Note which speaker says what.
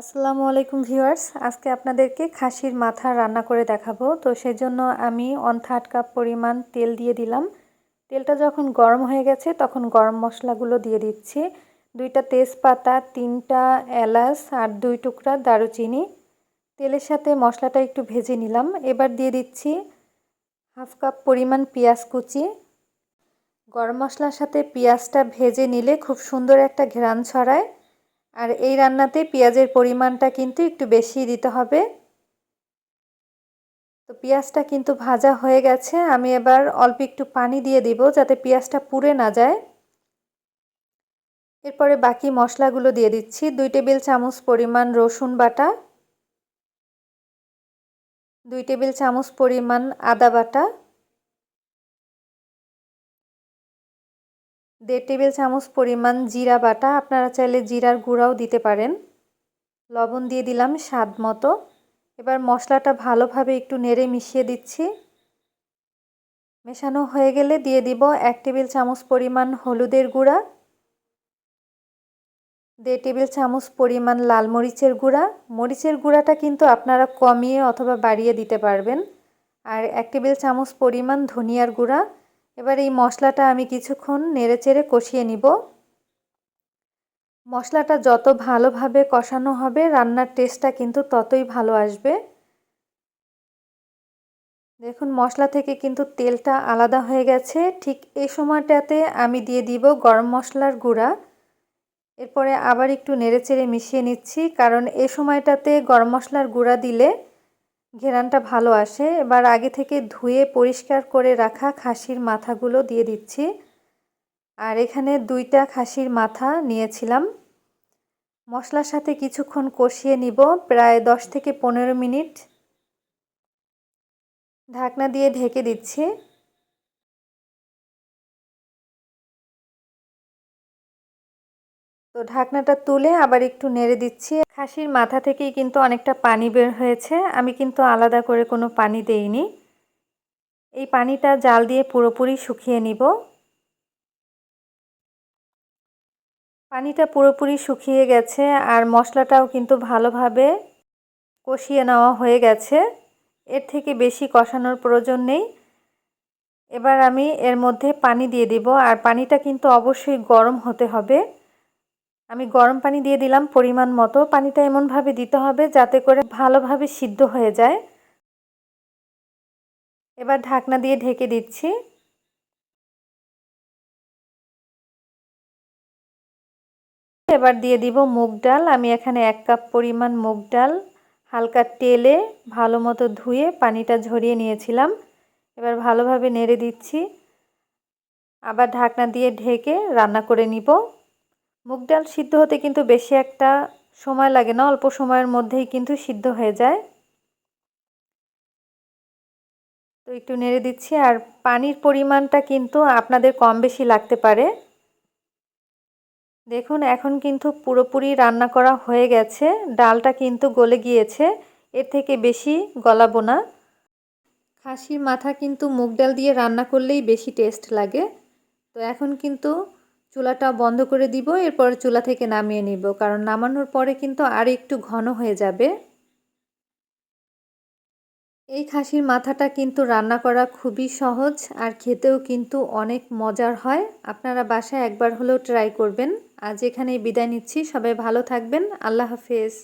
Speaker 1: আসসালামু আলাইকুম ভিউয়ার্স। আজকে আপনাদেরকে খাসির মাথা রান্না করে দেখাবো। তো সেজন্য আমি ওয়ান থার্ড কাপ পরিমাণ তেল দিয়ে দিলাম। তেলটা যখন গরম হয়ে গেছে, তখন গরম মশলাগুলো দিয়ে দিচ্ছি। দুইটা তেজপাতা, তিনটা এলাচ আর দুই টুকরা দারুচিনি। তেলের সাথে মশলাটা একটু ভেজে নিলাম। এবার দিয়ে দিচ্ছি হাফ কাপ পরিমাণ পেঁয়াজ কুচি। গরম মশলার সাথে পেঁয়াজটা ভেজে নিলে খুব সুন্দর একটা ঘেরান ছড়ায়। আর এই রান্নাতে পেঁয়াজের পরিমাণটা কিন্তু একটু বেশি দিতে হবে। তো পেঁয়াজটা কিন্তু ভাজা হয়ে গেছে। আমি এবার অল্প একটু পানি দিয়ে দিব যাতে পেঁয়াজটা পুড়ে না যায়। এরপরে বাকি মশলাগুলো দিয়ে দিচ্ছি। দুই টেবিল চামচ পরিমাণ রসুন বাটা, দুই টেবিল চামচ পরিমাণ আদা বাটা দেড় টেবিল চামচ পরিমাণ জিরা বাটা। আপনারা চাইলে জিরার গুঁড়াও দিতে পারেন। লবণ দিয়ে দিলাম স্বাদ মতো। এবার মশলাটা ভালোভাবে একটু নেড়ে মিশিয়ে দিচ্ছি। মেশানো হয়ে গেলে দিয়ে দিব এক টেবিল চামচ পরিমাণ হলুদের গুঁড়া। দেড় টেবিল চামচ পরিমাণ লাল মরিচের গুঁড়া। মরিচের গুঁড়াটা কিন্তু আপনারা কমিয়ে অথবা বাড়িয়ে দিতে পারবেন। আর এক টেবিল চামচ পরিমাণ ধনিয়ার গুঁড়া। এবার এই মশলাটা আমি কিছুক্ষণ নেড়েচেড়ে কষিয়ে নিব। মশলাটা যত ভালোভাবে কষানো হবে, রান্নার টেস্টটা কিন্তু ততই ভালো আসবে। দেখুন, মশলা থেকে কিন্তু তেলটা আলাদা হয়ে গেছে। ঠিক এই সময়টাতে আমি দিয়ে দিব গরম মশলার গুঁড়া। এরপরে আবার একটু নেড়েচেড়ে মিশিয়ে নিচ্ছি, কারণ এ সময়টাতে গরম মশলার গুঁড়া দিলে ঘেরানটা ভালো আসে। এবার আগে থেকে ধুয়ে পরিষ্কার করে রাখা খাসির মাথাগুলো দিয়ে দিচ্ছি। আর এখানে দুইটা খাসির মাথা নিয়েছিলাম। মশলার সাথে কিছুক্ষণ কষিয়ে নিব, প্রায় দশ থেকে পনেরো মিনিট। ঢাকনা দিয়ে ঢেকে দিচ্ছি। তো ঢাকনাটা তুলে আবার একটু নেড়ে দিচ্ছি। খাসির মাথা থেকেই কিন্তু অনেকটা পানি বের হয়েছে। আমি কিন্তু আলাদা করে কোনো পানি দেইনি। এই পানিটা জাল দিয়ে পুরোপুরি শুকিয়ে নিব। পানিটা পুরোপুরি শুকিয়ে গেছে আর মশলাটাও কিন্তু ভালোভাবে কষিয়ে নেওয়া হয়ে গেছে। এর থেকে বেশি কষানোর প্রয়োজন নেই। এবার আমি এর মধ্যে পানি দিয়ে দিব। আর পানিটা কিন্তু অবশ্যই গরম হতে হবে। আমি গরম পানি দিয়ে দিলাম পরিমাণ মতো। পানিটা এমনভাবে দিতে হবে যাতে করে ভালোভাবে সিদ্ধ হয়ে যায়। এবার ঢাকনা দিয়ে ঢেকে দিচ্ছি। এবার দিয়ে দিব মুগ ডাল। আমি এখানে এক কাপ পরিমাণ মুগ ডাল, হালকা তেলে ভালো মতো ধুয়ে পানিটা ঝরিয়ে নিয়েছিলাম। এবার ভালোভাবে নেড়ে দিচ্ছি। আবার ঢাকনা দিয়ে ঢেকে রান্না করে নিব। মুগ ডাল সিদ্ধ হতে কিন্তু বেশি একটা সময় লাগে না, অল্প সময়ের মধ্যেই কিন্তু সিদ্ধ হয়ে যায়। তো একটু নেড়ে দিচ্ছি, আর পানির পরিমাণটা কিন্তু আপনাদের কম বেশি লাগতে পারে। দেখুন, এখন কিন্তু পুরোপুরি রান্না করা হয়ে গেছে, ডালটা কিন্তু গলে গিয়েছে, এর থেকে বেশি গলাবো না। খাসির মাথা কিন্তু মুগ ডাল দিয়ে রান্না করলেই বেশি টেস্ট লাগে। তো এখন কিন্তু চুলাটা বন্ধ করে দিব, এরপর চুলা থেকে নামিয়ে নিব। কারণ নামানোর পরে কিন্তু আর একটু ঘন হয়ে যাবে। এই খাসির মাথাটা কিন্তু রান্না করা খুবই সহজ আর খেতেও কিন্তু অনেক মজার হয়। আপনারা বাসায় একবার হলেও ট্রাই করবেন। আজ এখানেই বিদায় নিচ্ছি। সবাই ভালো থাকবেন। আল্লাহ হাফেজ।